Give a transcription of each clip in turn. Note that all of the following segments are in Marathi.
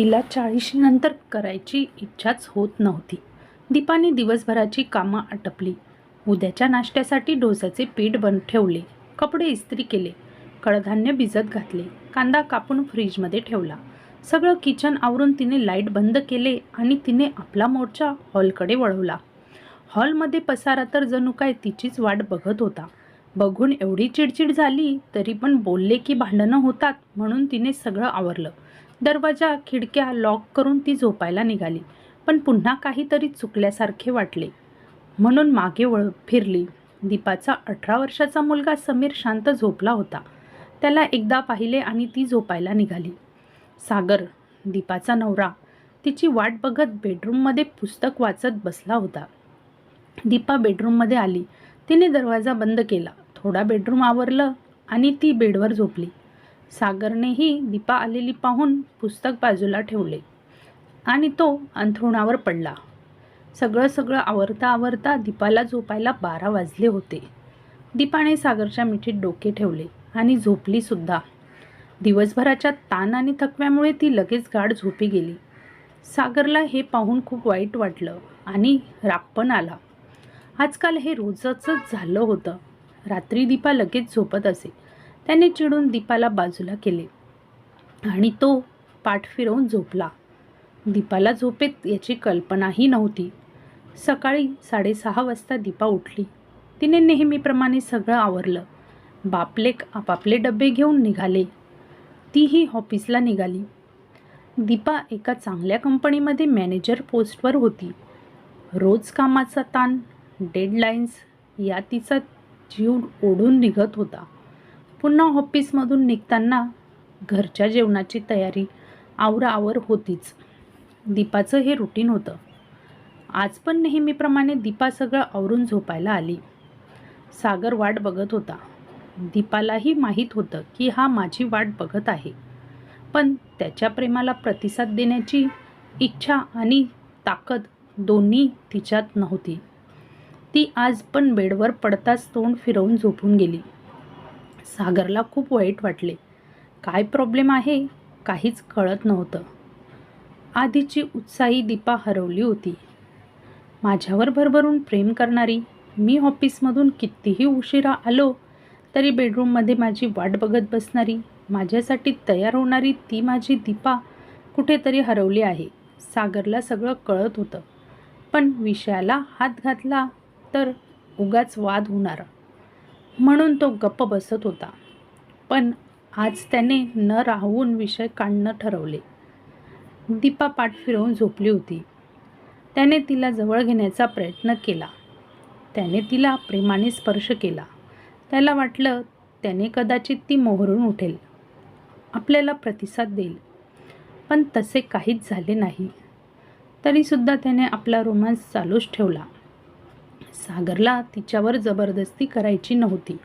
तिला चाळीशीनंतर करायची इच्छाच होत नव्हती. दीपाने दिवसभराची कामं आटपली. उद्याच्या नाश्त्यासाठी डोसाचे पीठ बन ठेवले. कपडे इस्त्री केले. कडधान्य भिजत घातले. कांदा कापून फ्रीजमध्ये ठेवला. सगळं किचन आवरून तिने लाइट बंद केले आणि तिने आपला मोर्चा हॉलकडे वळवला. हॉलमध्ये पसारा तर जणू काय तिचीच वाट बघत होता. बघून एवढी चिडचिड झाली तरी पण बोलले की भांडणं होतात म्हणून तिने सगळं आवरलं. दरवाजा खिडक्या लॉक करून ती झोपायला निघाली. पण पुन्हा काहीतरी चुकल्यासारखे वाटले. म्हणून मागे वळ फिरली. दीपाचा अठरा वर्षाचा मुलगा समीर शांत झोपला होता. त्याला एकदा पाहिले आणि ती झोपायला निघाली. सागर दीपाचा नवरा तिची वाट बघत बेडरूममध्ये पुस्तक वाचत बसला होता. दीपा बेडरूममध्ये आली. तिने दरवाजा बंद केला. थोडा बेडरूम आवरलं आणि ती बेडवर झोपली. सागरनेही दीपा आलेली पाहून पुस्तक बाजूला ठेवले. आणि तो अंथरुणावर पडला. सगळं सगळं आवरता आवरता दीपाला झोपायला बारा वाजले होते. दीपाने सागरच्या मिठीत डोके ठेवले आणि झोपलीसुद्धा दिवसभराच्या ताण आणि थकव्यामुळे ती लगेच गाढ झोपी गेली. सागरला हे पाहून खूप वाईट वाटलं आणि राग पण आला. आजकाल हे रोजच झालं होतं. रात्री दीपा लगेच झोपत असे. त्याने चिडून दीपाला बाजूला केले. आणि तो पाठ फिरवून झोपला. दीपाला झोपेत याची कल्पनाही नव्हती. सकाळी साडेसहा वाजता दीपा उठली. तिने नेहमीप्रमाणे सगळं आवरलं. बापलेक आपापले डबे घेऊन निघाले. तीही ऑफिसला निघाली. दीपा एका चांगल्या कंपनीमध्ये मॅनेजर पोस्टवर होती. रोज कामाचा ताण डेडलाईन्स या तिचा जीव ओढून निघत होता. पुन्हा ऑफिसमधून निघताना घरच्या जेवणाची तयारी आवराआवर होतीच. दीपाचं हे रुटीन होतं. आज पण नेहमीप्रमाणे दीपा सगळं आवरून झोपायला आली. सागर वाट बघत होता. दीपालाही माहीत होतं की हा माझी वाट बघत आहे. पण त्याच्या प्रेमाला प्रतिसाद देण्याची इच्छा आणि ताकद दोन्ही तिच्यात नव्हती. ती आज पण बेडवर पडताच तोंड फिरवून झोपून गेली. सागरला खूप वाईट वाटले. काय प्रॉब्लेम आहे? काहीच कळत नव्हतं. आधीची उत्साही दीपा हरवली होती. माझ्यावर भरभरून प्रेम करणारी मी ऑफिसमधून कितीही उशिरा आलो तरी बेडरूममध्ये माझी वाट बघत बसणारी माझ्यासाठी तयार होणारी ती माझी दीपा कुठेतरी हरवली आहे सागरला सगळं कळत होतं. पण विषयाला हात घातला तर उगाच वाद होणार. म्हणून तो गप्प बसत होता. पण आज त्याने न राहून विषय काढणं ठरवले. दीपा पाठ फिरवून झोपली होती. त्याने तिला जवळ घेण्याचा प्रयत्न केला. त्याने तिला प्रेमाने स्पर्श केला. त्याला वाटलं त्याने कदाचित ती मोहरून उठेल. आपल्याला प्रतिसाद देईल. पण तसे काहीच झाले नाही. तरीसुद्धा त्याने आपला रोमांस चालूच ठेवला. सागरला तिच्यावर जबरदस्ती करायची नव्हती.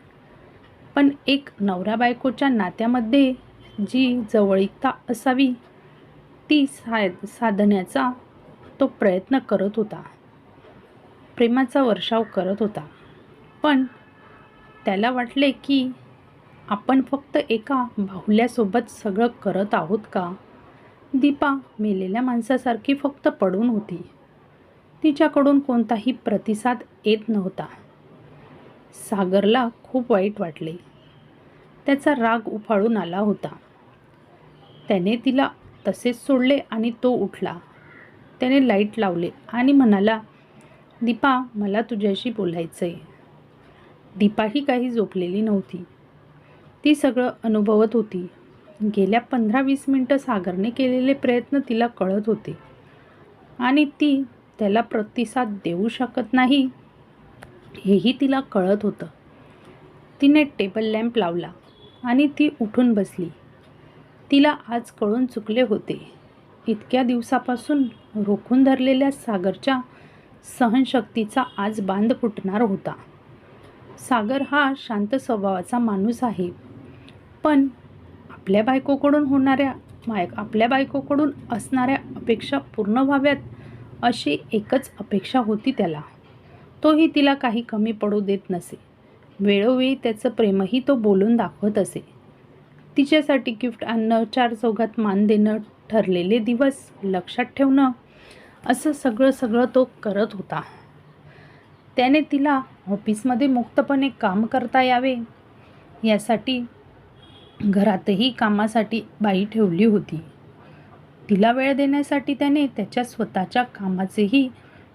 पण एक नवरा बायकोच्या नात्यामध्ये जी जवळीकता असावी ती सा साधण्याचा तो प्रयत्न करत होता. प्रेमाचा वर्षाव करत होता. पण त्याला वाटले की आपण फक्त एका बाहुल्यासोबत सगळं करत आहोत का? दीपा मेलेल्या माणसासारखी फक्त पडून होती. तिच्याकडून कोणताही प्रतिसाद येत नव्हता. सागरला खूप वाईट वाटले. त्याचा राग उफाळून आला होता. त्याने तिला तसेच सोडले आणि तो उठला. त्याने लाइट लावले आणि म्हणाला दीपा मला तुझ्याशी बोलायचं आहे दीपाही काही झोपलेली नव्हती. ती सगळं अनुभवत होती. गेल्या पंधरा वीस मिनटं सागरने केलेले प्रयत्न तिला कळत होते. आणि ती त्याला प्रतिसाद देऊ शकत नाही. हेही तिला कळत होतं. तिने टेबल लॅम्प लावला आणि ती उठून बसली. तिला आज कळून चुकले होते. इतक्या दिवसापासून रोखून धरलेल्या सागरच्या सहनशक्तीचा आज बांध फुटणार होता. सागर हा शांत स्वभावाचा माणूस आहे. पण आपल्या बायकोकडून होणाऱ्या माय आपल्या बायकोकडून असणाऱ्या अपेक्षा पूर्ण व्हाव्यात अशी एकच अपेक्षा होती त्याला. तोही तिला काही कमी पडू देत नसे. वेळोवेळी त्याचं प्रेमही तो बोलून दाखवत असे. तिच्यासाठी गिफ्ट आणणं चार चौघात मान देणं ठरलेले दिवस लक्षात ठेवणं असं सगळं सगळं तो करत होता. त्याने तिला ऑफिसमध्ये मुक्तपणे काम करता यावे. यासाठी घरातही कामासाठी बाई ठेवली होती. तिला वेळ देण्यासाठी त्याने त्याच्या स्वतःच्या कामाचेही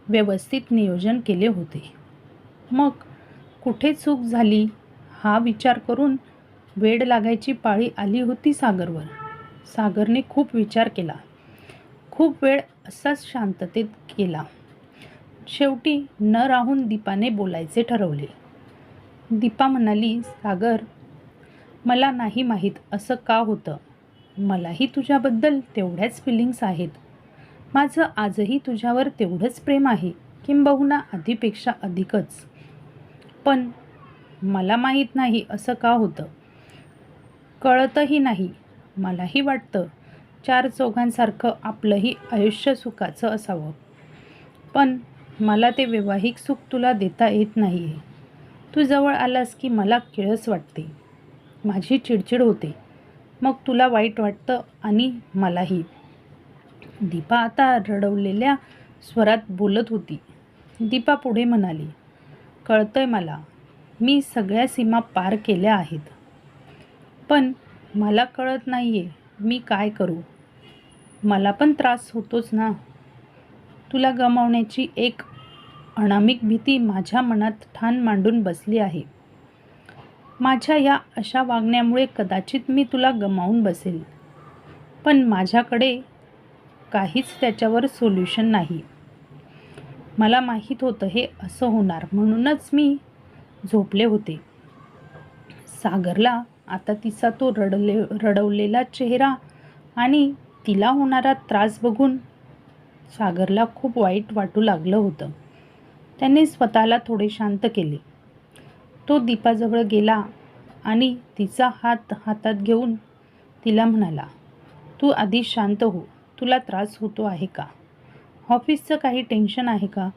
व्यवस्थित नियोजन केले होते. मग कुठे चूक झाली? हा विचार करून वेळ लागायची पाळी आली होती सागरवर. सागरने खूप विचार केला. खूप वेळ असाच शांततेत केला शेवटी न राहून दीपाने बोलायचे ठरवले. दीपा म्हणाली सागर मला नाही माहीत असं का होतं? मलाही तुझ्याबद्दल तेवढ्याच फिलिंग्स आहेत. माझं आजही तुझ्यावर तेवढंच प्रेम आहे किंबहुना आधीपेक्षा अधिकच. पण मला माहीत नाही असं का होतं? कळतही नाही. मलाही वाटतं चार चौघांसारखं आपलंही आयुष्य सुखाचं असावं. पण मला ते वैवाहिक सुख तुला देता येत नाही आहे तू जवळ आलास की मला किळस वाटते. माझी चिडचिड होते. मग तुला वाईट वाटतं आणि मलाही. दीपा आता रडवलेल्या स्वरात बोलत होती. दीपा पुढे म्हणाली कळतंय मला मी सगळ्या सीमा पार केल्या आहेत. पण मला कळत नाही आहे मी काय करू. मला पण त्रास होतोच ना. तुला गमावण्याची एक अनामिक भीती माझ्या मनात ठाण मांडून बसली आहे. माझ्या या अशा वागण्यामुळे कदाचित मी तुला गमावून बसेल. पण माझ्याकडे काहीच त्याच्यावर सोल्युशन नाही. मला माहीत होतं हे असं होणार म्हणूनच मी झोपले होते. सागरला आता तिचा तो रडले रडवलेला चेहरा आणि तिला होणारा त्रास बघून सागरला खूप वाईट वाटू लागलं होतं. त्याने स्वतःला थोडे शांत केले. तो दीपाजवळ गेला आणि तिचा हात हातात घेऊन तिला म्हणाला तू आधी शांत हो तुला त्रास होतो आहे का? ऑफिसचं काही टेन्शन आहे का?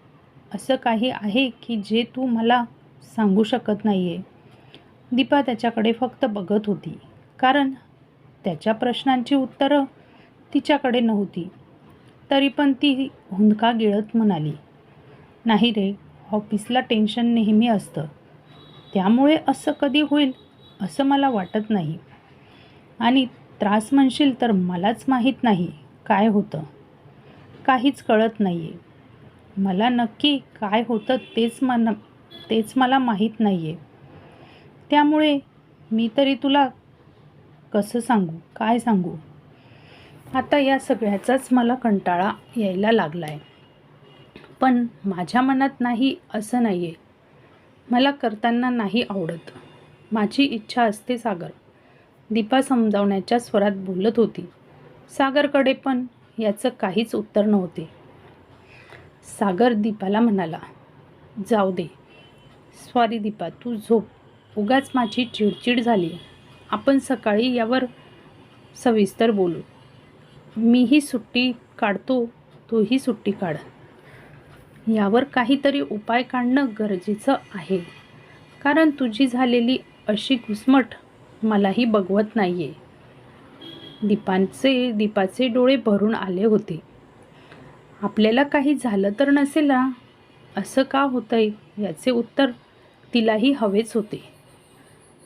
असं काही आहे की जे तू मला सांगू शकत नाही आहे दीपा त्याच्याकडे फक्त बघत होती कारण त्याच्या प्रश्नांची उत्तरं तिच्याकडे नव्हती. तरी पण ती हुंदका गिळत म्हणाली नाही रे ऑफिसला टेन्शन नेहमी असतं. त्यामुळे असं कधी होईल असं मला वाटत नाही. आणि त्रास म्हणशील तर मलाच माहीत नाही काय होतं. काहीच कळत नाही आहे मला नक्की काय होतं तेच मन तेच मला माहीत नाही आहे त्यामुळे मी तरी तुला कसं सांगू काय सांगू? आता या सगळ्याचाच मला कंटाळा यायला लागला आहे पण माझ्या मनात नाही असं नाही आहे मला करताना नाही आवडत. माझी इच्छा असते सागर. दीपा समजावण्याच्या स्वरात बोलत होती. सागरकडे पण याचं काहीच उत्तर नव्हते. सागर दीपाला म्हणाला जाऊ दे. सॉरी दीपा तू झोप. उगाच माझी चिडचिड झाली. आपण सकाळी यावर सविस्तर बोलू. मीही सुट्टी काढतो तूही सुट्टी काढ. यावर काहीतरी उपाय काढणं गरजेचं आहे. कारण तुझी झालेली अशी घुसमट मलाही बघवत नाही आहे दीपांचे दीपाचे डोळे भरून आले होते. आपल्याला काही झालं तर नसेल ना? असं का होतंय? याचे उत्तर तिलाही हवेच होते.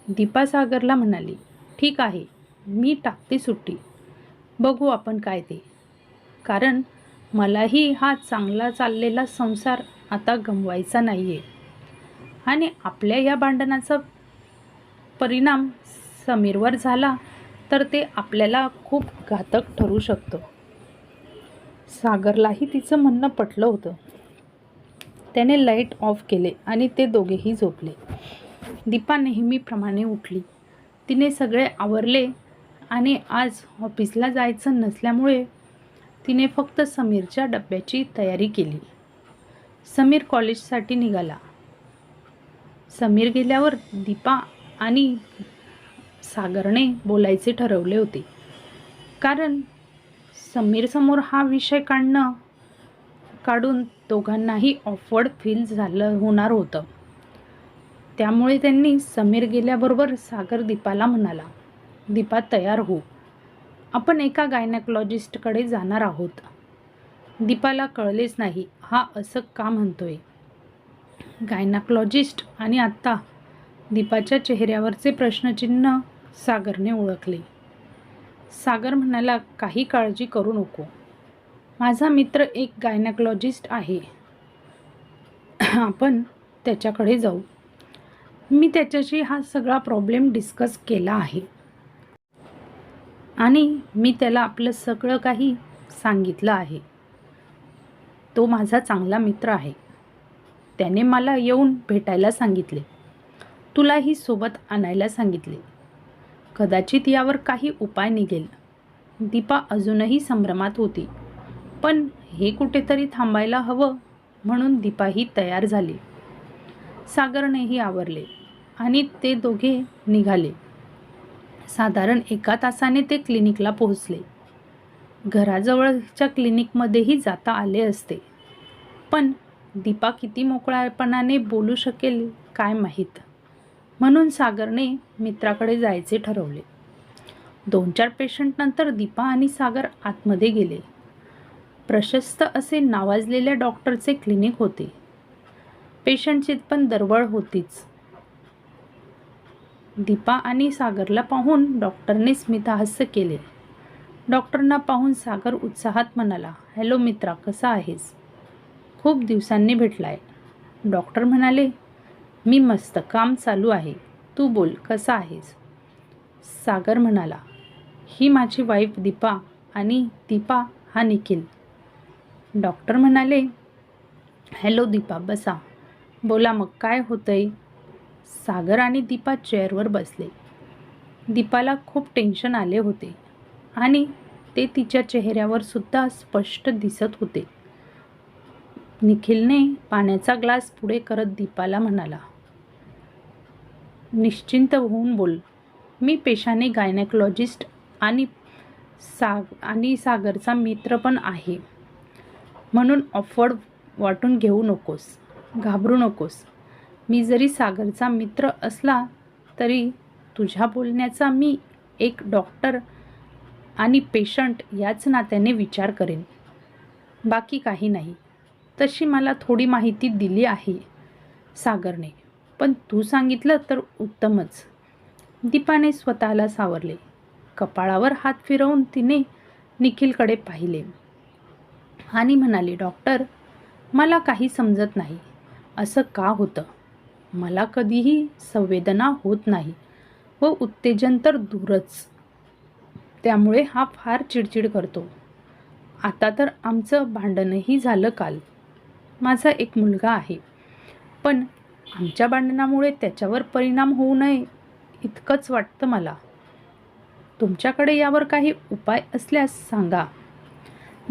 दीपा सागरला म्हणाली ठीक आहे मी टाकते सुट्टी. बघू आपण काय ते. कारण मलाही हा चांगला चाललेला संसार आता गमवायचा नाही आहे आणि आपल्या या भांडणाचा परिणाम समीरवर झाला तर ते आपल्याला खूप घातक ठरू शकतं. सागरलाही तिचं म्हणणं पटलं होतं. त्याने लाइट ऑफ केले आणि ते दोघेही झोपले. दीपा नेहमीप्रमाणे उठली. तिने सगळे आवरले आणि आज ऑफिसला जायचं नसल्यामुळे तिने फक्त समीरच्या डब्याची तयारी केली. समीर कॉलेजसाठी निघाला. समीर गेल्यावर दीपा आणि सागरने बोलायचे ठरवले होते. कारण समीरसमोर हा विषय काढणं काढून दोघांनाही ऑफवर्ड फील झालं होणार होतं. त्यामुळे त्यांनी समीर गेल्याबरोबर सागर दीपाला म्हणाला दीपा तयार हो. आपण एका गायनॅकॉलॉजिस्टकडे जाणार आहोत. दीपाला कळलेच नाही हा असं का म्हणतोय? गायनॅकॉलॉजिस्ट आणि आत्ता दीपाच्या चेहऱ्यावरचे प्रश्नचिन्ह सागरने ओळखले. सागर म्हणाला काही काळजी करू नको. माझा मित्र एक गायनॅकॉलॉजिस्ट आहे. आपण त्याच्याकडे जाऊ. मी त्याच्याशी हा सगळा प्रॉब्लेम डिस्कस केला आहे. आणि मी त्याला आपलं सगळं काही सांगितलं आहे. तो माझा चांगला मित्र आहे. त्याने मला येऊन भेटायला सांगितले. तुलाही सोबत आणायला सांगितले. कदाचित यावर काही उपाय निघेल. दीपा अजूनही संभ्रमात होती. पण हे कुठेतरी थांबायला हवं म्हणून दीपाही तयार झाली. सागरनेही आवरले आणि ते दोघे निघाले. साधारण एका तासाने ते क्लिनिकला पोहोचले. घराजवळच्या क्लिनिकमध्येही जाता आले असते. पण दीपा किती मोकळ्यापणाने बोलू शकेल काय माहीत? म्हणून सागरने मित्राकडे जायचे ठरवले. दोन चार पेशंटनंतर दीपा आणि सागर आतमध्ये गेले. प्रशस्त असे नावाजलेल्या डॉक्टरचे क्लिनिक होते. पेशंटची पण दरवळ होतीच. दीपा आणि सागरला पाहून डॉक्टरने स्मितहास्य केले. डॉक्टरना पाहून सागर उत्साहात म्हणाला हॅलो मित्रा कसा आहेस? खूप दिवसांनी भेटलाय. डॉक्टर म्हणाले मी मस्त काम चालू आहे. तू बोल कसा आहेस? सागर म्हणाला ही माझी वाईफ दीपा आणि दीपा हा निखिल. डॉक्टर म्हणाले हॅलो दीपा बसा. बोला मग काय होतंय? सागर आणि दीपा चेअरवर बसले. दीपाला खूप टेन्शन आले होते आणि ते तिच्या चेहऱ्यावर सुद्धा स्पष्ट दिसत होते. निखिलने पाण्याचा ग्लास पुढे करत दीपाला म्हणाला निश्चिंत होऊन बोल. मी पेशाने गायनेकॉलॉजिस्ट आणि साग आणि सागरचा मित्र पण आहे. म्हणून ऑफर्ड वाटून घेऊ नकोस. घाबरू नकोस. मी जरी सागरचा मित्र असला तरी तुझ्या बोलण्याचा मी एक डॉक्टर आणि पेशंट याच नात्याने विचार करेन. बाकी काही नाही. तशी मला थोडी माहिती दिली आहे सागरने. पण तू सांगितलं तर उत्तमच. दीपाने स्वतःला सावरले. कपाळावर हात फिरवून तिने निखिलकडे पाहिले. आणि म्हणाले डॉक्टर मला काही समजत नाही. असं का होतं? मला कधीही संवेदना होत नाही व उत्तेजन तर दूरच. त्यामुळे हा फार चिडचिड करतो. आता तर आमचं भांडणही झालं काल. माझा एक मुलगा आहे. पण आमच्या भांडणामुळे त्याच्यावर परिणाम होऊ नये इतकंच वाटतं मला. तुमच्याकडे यावर काही उपाय असल्यास सांगा.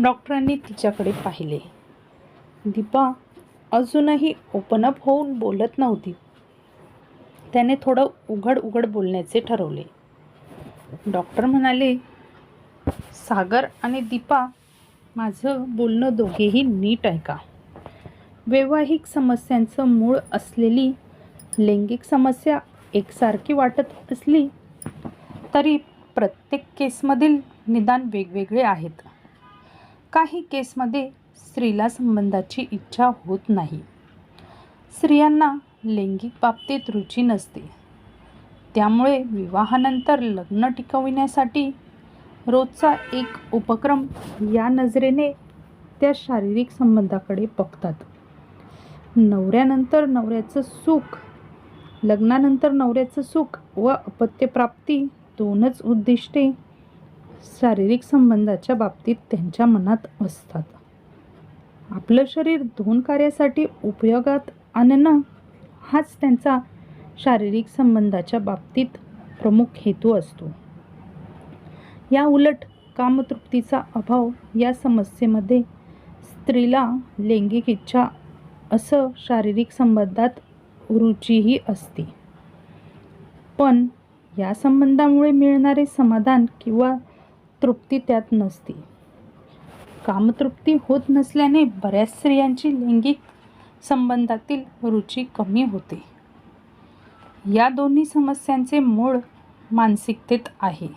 डॉक्टरांनी तिच्याकडे पाहिले. दीपा अजूनही ओपन अप होऊन बोलत नव्हती. त्याने थोडं उघड उघड बोलण्याचे ठरवले. डॉक्टर म्हणाले सागर आणि दीपा माझं बोलणं दोघेही नीट ऐका वैवाहिक समस्यांचं मूळ असलेली लैंगिक समस्या एकसारखी वाटत असली तरी प्रत्येक केसमधील निदान वेगवेगळे आहेत. काही केसमध्ये स्त्रीला संबंधाची इच्छा होत नाही. स्त्रियांना लैंगिक बाबतीत रुची नसते. त्यामुळे विवाहानंतर लग्न टिकविण्यासाठी रोजचा एक उपक्रम या नजरेने त्या शारीरिक संबंधाकडे बघतात. नवऱ्यानंतर नवऱ्याचं सुख लग्नानंतर नवऱ्याचं सुख व अपत्यप्राप्ती दोनच उद्दिष्टे शारीरिक संबंधाच्या बाबतीत त्यांच्या मनात असतात. आपलं शरीर दोन कार्यासाठी उपयोगात आणणं हाच त्यांचा शारीरिक संबंधाच्या बाबतीत प्रमुख हेतू असतो. या उलट कामतृप्तीचा अभाव या समस्येमध्ये स्त्रीला लैंगिक इच्छा असं शारीरिक संबंधात रुचीही असते. पण या संबंधामुळे मिळणारे समाधान किंवा तृप्ती त्यात नसते. कामतृप्ती होत नसल्याने बऱ्याच स्त्रियांची लैंगिक संबंधातील रुची कमी होते. या दोन्ही समस्यांचे मूळ मानसिकतेत आहे.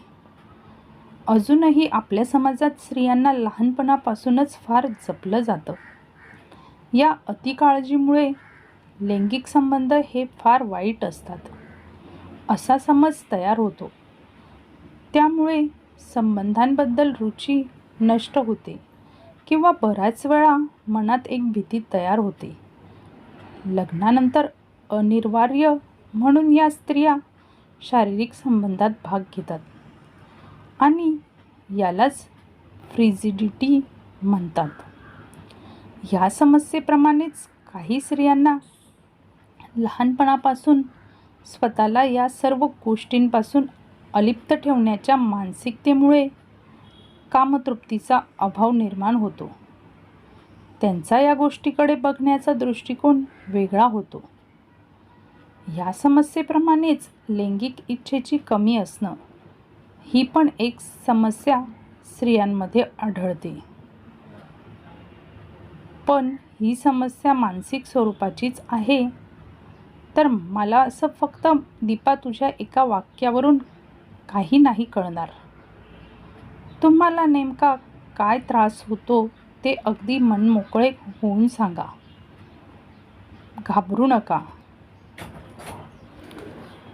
अजूनही आपल्या समाजात स्त्रियांना लहानपणापासूनच फार जपलं जातं. या अतिकाळजीमुळे लैंगिक संबंध हे फार वाईट असतात असा समज तयार होतो. त्यामुळे संबंधांबद्दल रुची नष्ट होते. किंवा बऱ्याच वेळा मनात एक भीती तयार होते. लग्नानंतर अनिवार्य म्हणून या स्त्रिया शारीरिक संबंधात भाग घेतात आणि यालाच फ्रिजिडिटी म्हणतात. ह्या समस्येप्रमाणेच काही स्त्रियांना लहानपणापासून स्वतःला या सर्व गोष्टींपासून अलिप्त ठेवण्याच्या मानसिकतेमुळे कामतृप्तीचा अभाव निर्माण होतो. त्यांचा या गोष्टीकडे बघण्याचा दृष्टिकोन वेगळा होतो. या समस्येप्रमाणेच लैंगिक इच्छेची कमी असणं ही पण एक समस्या स्त्रियांमध्ये आढळते. पण ही समस्या मानसिक स्वरूपाचीच आहे. तर मला असं फक्त दीपा तुझ्या एका वाक्यावरून काही नाही कळणार. तुम्हाला नेमका काय त्रास होतो ते अगदी मनमोकळे होऊन सांगा. घाबरू नका.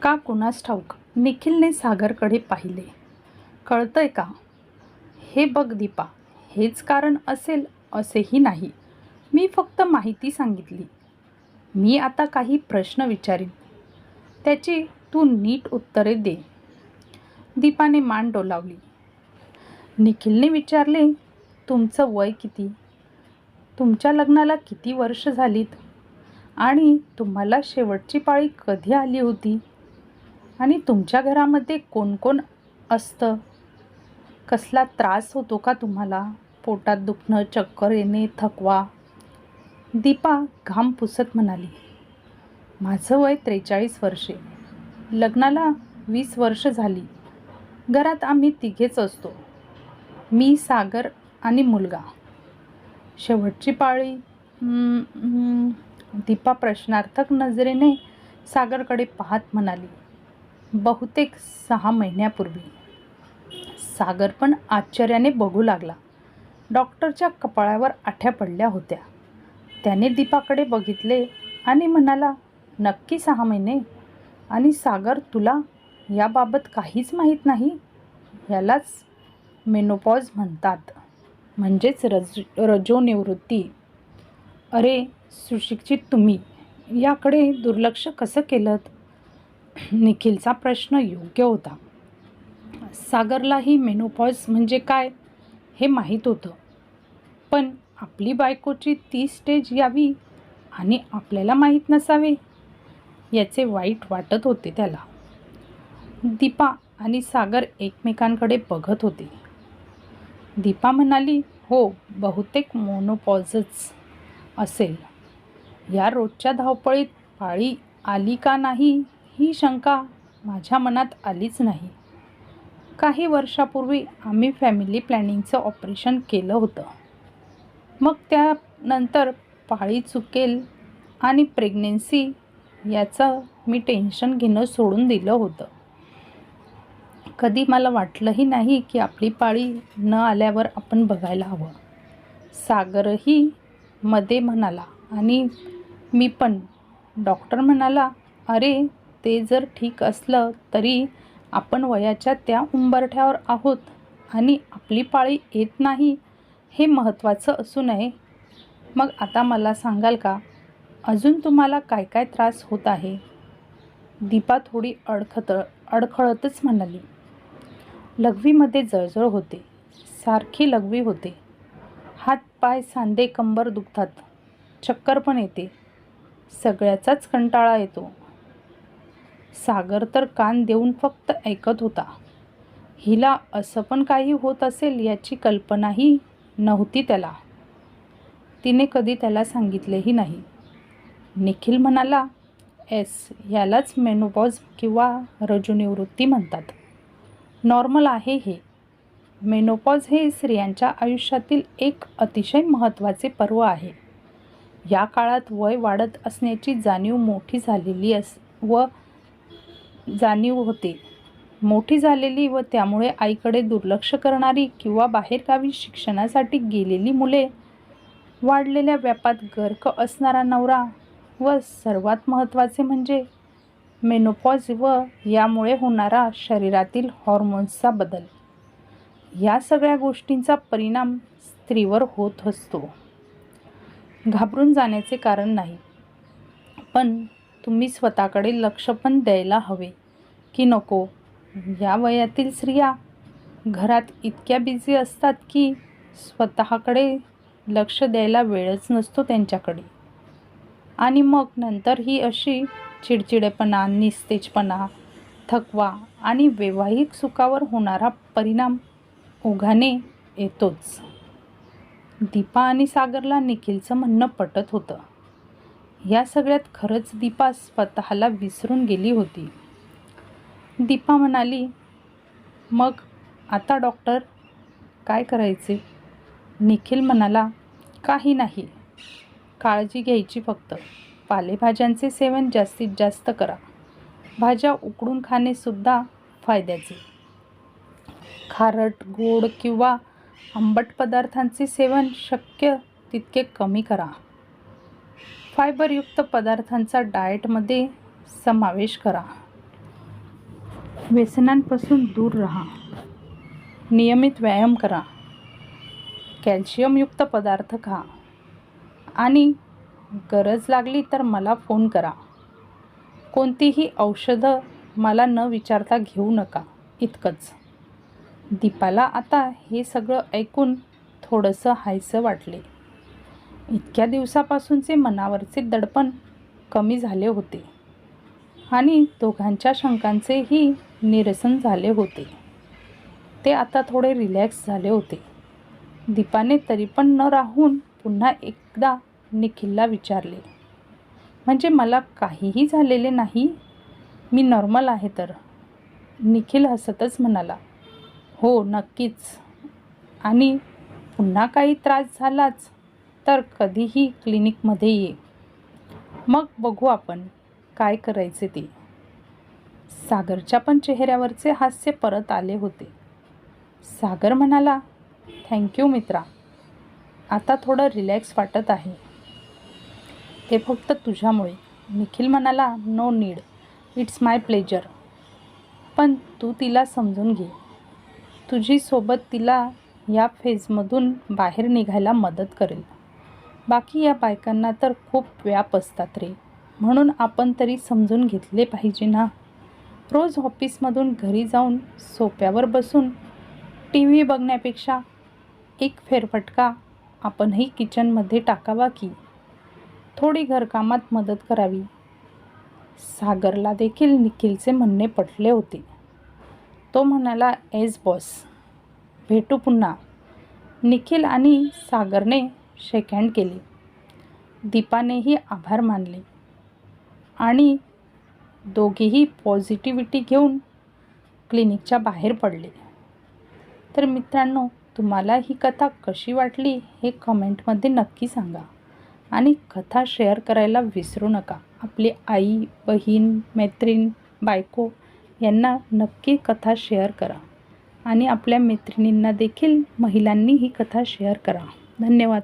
का कुणास ठाऊक? निखिलने सागरकडे पाहिले. कळतंय का? हे बघ दीपा हेच कारण असेल असेही नाही. मी फक्त माहिती सांगितली. मी आता काही प्रश्न विचारीन. त्याची तू नीट उत्तरे दे. दीपाने मान डोलावली. निखिलने विचारले तुमचं वय किती? तुमच्या लग्नाला किती वर्ष झालीत? आणि तुम्हाला शेवटची पाळी कधी आली होती? आणि तुमच्या घरामध्ये कोण कोण असतं? कसला त्रास होतो का तुम्हाला? पोटात दुखणं चक्कर येणे थकवा. दीपा घाम पुसत म्हणाली माझं वय त्रेचाळीस वर्षे. लग्नाला वीस वर्ष झाली. घरात आम्ही तिघेच असतो. मी सागर आणि मुलगा. शेवटची पाळी. दीपा प्रश्नार्थक नजरेने सागरकडे पाहत म्हणाली बहुतेक सहा महिन्यापूर्वी. सागर पण आश्चर्याने बघू लागला. डॉक्टरच्या कपाळावर आठ्या पडल्या होत्या. त्याने दीपाकडे बघितले आणि म्हणाला नक्की सहा महिने? आणि सागर तुला याबाबत काहीच माहीत नाही? यालाच मेनोपॉज म्हणतात. म्हणजेच रज रजोनिवृत्ती. अरे सुशिक्षित तुम्ही याकडे दुर्लक्ष कसं केलं निखिलचा प्रश्न योग्य होता. सागरलाही मेनोपॉज म्हणजे काय हे माहीत होतं. पण आपली बायकोची ती स्टेज यावी आणि आपल्याला माहीत नसावे याचे वाईट वाटत होते त्याला. दीपा आणि सागर एकमेकांकडे बघत होते. दीपा म्हणाली हो बहुतेक मोनोपॉजच असेल. या रोजच्या धावपळीत पाळी आली का नाही ही शंका माझ्या मनात आलीच नाही. काही वर्षापूर्वी आम्ही फॅमिली प्लॅनिंगचं ऑपरेशन केलं होतं. मग त्यानंतर पाळी चुकेल आणि प्रेग्नेन्सी याचं मी टेन्शन घेणं सोडून दिलं होतं. कधी मला वाटलंही नाही की आपली पाळी न आल्यावर आपण बघायला हवं. सागरही मध्ये म्हणाला आणि मी पण. डॉक्टर म्हणाला अरे ते जर ठीक असलं तरी आपण वयाच्या त्या उंबरठ्यावर आहोत आणि आपली पाळी येत नाही हे महत्त्वाचं असू नये. मग आता मला सांगाल का? अजून तुम्हाला काय काय त्रास होत आहे? दीपा थोडी अडखत अडखळतच म्हणाली. लघवीमध्ये जळजळ होते. सारखी लघवी होते. हात पाय सांधे कंबर दुखतात. चक्कर पण येते. सगळ्याचाच कंटाळा येतो. सागर तर कान देऊन फक्त ऐकत होता. हिला असं पण काही होत असेल याची कल्पनाही नव्हती त्याला. तिने कधी त्याला सांगितलेही नाही. निखिल म्हणाला एस यालाच मेनोपॉज किंवा रजुनिवृत्ती म्हणतात. नॉर्मल आहे हे. मेनोपॉज हे स्त्रियांच्या आयुष्यातील एक अतिशय महत्त्वाचे पर्व आहे. या काळात वय वाढत असण्याची जाणीव मोठी झालेली अस व जाणीव होते. मोठी झालेली व त्यामुळे आईकडे दुर्लक्ष करणारी किंवा बाहेरगावी शिक्षणासाठी गेलेली मुले वाढलेल्या व्यापात गर्क असणारा नवरा व सर्वात महत्त्वाचे म्हणजे मेनोपॉज व यामुळे होणारा शरीरातील हॉर्मोन्सचा बदल. या सगळ्या गोष्टींचा परिणाम स्त्रीवर होत असतो. घाबरून जाण्याचे कारण नाही. पण तुम्ही स्वतःकडे लक्ष पण द्यायला हवे की नको. या वयातील स्त्रिया घरात इतक्या बिझी असतात की स्वतःकडे लक्ष द्यायला वेळच नसतो त्यांच्याकडे. आणि मग नंतर ही अशी चिडचिडेपणा निस्तेजपणा थकवा आणि वैवाहिक सुखावर होणारा परिणाम ओघाने येतोच. दीपा आणि सागरला निखिलचं म्हणणं पटत होतं. या सगळ्यात खरंच दीपा स्वतःला विसरून गेली होती. दीपा म्हणाली मग आता डॉक्टर काय करायचे? निखिल म्हणाला काही नाही. काळजी घ्यायची फक्त. पालेभाज्यांचे सेवन जास्तीत जास्त करा. भाज्या उकडून खाणेसुद्धा फायद्याचे. खारट गोड किंवा आंबट पदार्थांचे सेवन शक्य तितके कमी करा. फायबरयुक्त पदार्थांचा डाएटमध्ये समावेश करा. व्यसनांपासून दूर राहा. नियमित व्यायाम करा. कॅल्शियमयुक्त पदार्थ खा. आणि गरज लागली तर मला फोन करा. कोणतीही औषधं मला न विचारता घेऊ नका इतकंच. दीपाला आता हे सगळं ऐकून थोडंसं हायसं वाटले. इतक्या दिवसापासूनचे मनावरचे दडपण कमी झाले होते आणि दोघांच्या शंकांचेही निरसन झाले होते. ते आता थोडे रिलॅक्स झाले होते. दीपाने तरी पण न राहून पुन्हा एकदा निखिलला विचारले म्हणजे मला काहीही झालेले नाही? मी नॉर्मल आहे तर? निखिल हसतच म्हणाला हो नक्कीच. आणि पुन्हा काही त्रास झालाच तर कधीही क्लिनिकमध्ये ये. मग बघू आपण काय करायचे ते. सागरच्या पण चेहऱ्यावरचे हास्य परत आले होते. सागर म्हणाला थँक्यू मित्रा. आता थोडं रिलॅक्स वाटत आहे. हे फक्त तुझ्यामुळे. निखिल म्हणाला no need it's my pleasure पण तू तिला समजून घे. तुझी सोबत तिला या फेजमधून बाहेर निघायला मदत करेल. बाकी या बायकांना तर खूप व्याप असतात रे. म्हणून आपण तरी समजून घेतले पाहिजे ना? रोज ऑफिसमधून घरी जाऊन सोप्यावर बसून टी व्ही बघण्यापेक्षा एक फेरफटका आपणही किचनमध्ये टाकावा की थोडी घरकामात मदत करावी. सागरला देखील निखिलचे म्हणणे पटले होते. तो म्हणाला एज बॉस. भेटू पुन्हा. निखिल आणि सागरने शेक हँड केले. दीपानेही आभार मानले. आणि दोघेही पॉझिटिव्हिटी घेऊन क्लिनिकच्या बाहेर पडले. तर मित्रांनो तुम्हाला ही कथा कशी वाटली हे कमेंटमध्ये नक्की सांगा. आणि कथा शेअर करायला विसरू नका. आपली आई बहीण मैत्रीण बायको यांना नक्की कथा शेअर करा. आणि आपल्या मैत्रिणींना देखील महिलांनी ही कथा शेअर करा. धन्यवाद.